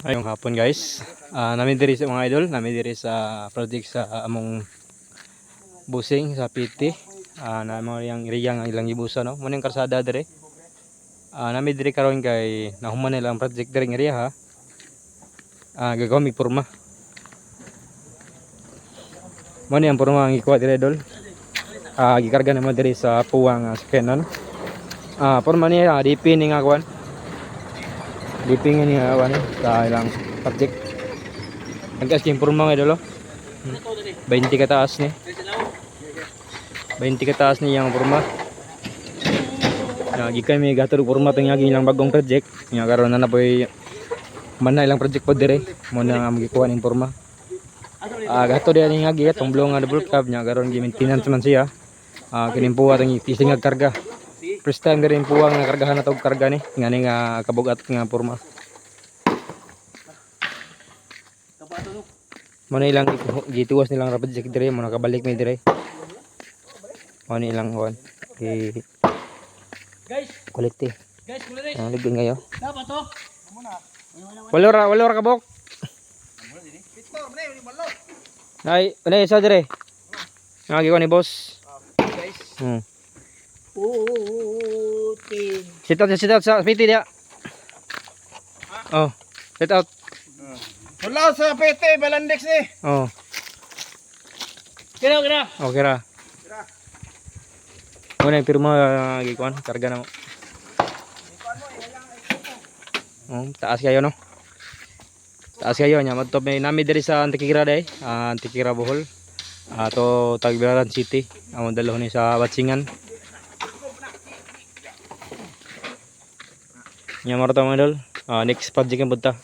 Ayong hapon guys. Ah nami diri sa mga idol, nami diri sa project sa among busing sa PT. Ah na mo yang nga ilang gibusa no. Mo ning karsada diri. Ah nami diri karon kay nahuman nila ang project diri area ha. Ah gagawin mig porma. Mo ni ang porma ang ikuha diri idol. Ah gikarga na mo diri sa puwang uh, sakyanan. Ah porma niya ah, DP ni nga kuan. Dipingin niya awan sa ilang project. Nagkas yung purma nga dolo. 20 kataas ni. 20 kataas ni yung purma. Nagi kami gatur purma tong yagi ilang bagong project. Nga karon na na poy man na ilang project po dire. Mo na nga magikuha ning purma. Ah gato dia ning yagi atong blong nga double cab nya karon gi maintenance man siya. Ah kinimpuwa tong itising nga karga. First time din puwa nga kargahan na tog karga ni nga ni nga kabugat nga porma. Mo na ilang gituwas nilang rapid check dire mo nakabalik mi dire. Mo ni ilang kuan. Kay Guys, quality. guys, guys. Ang ligin ngayo. Dapat to. Wala ra wala ra kabok. Nay, nay sa dire. Nga gi ni boss. Guys. Hmm. Putin. Sit out, sit out sa PT dia. Oh, sit out. Wala sa PT, Balandex eh. Oh, Kira, kira. okay ra. Muna yung pirma uh, gikuan, karga na mo. Oh, taas kayo no. Taas kayo nya madto may nami diri sa Antikira day, ah, Antikira Bohol. Ato Tagbilaran City, among dalawon ni sa Batsingan. Nya maro ta mga idol. Ah, next ang punta.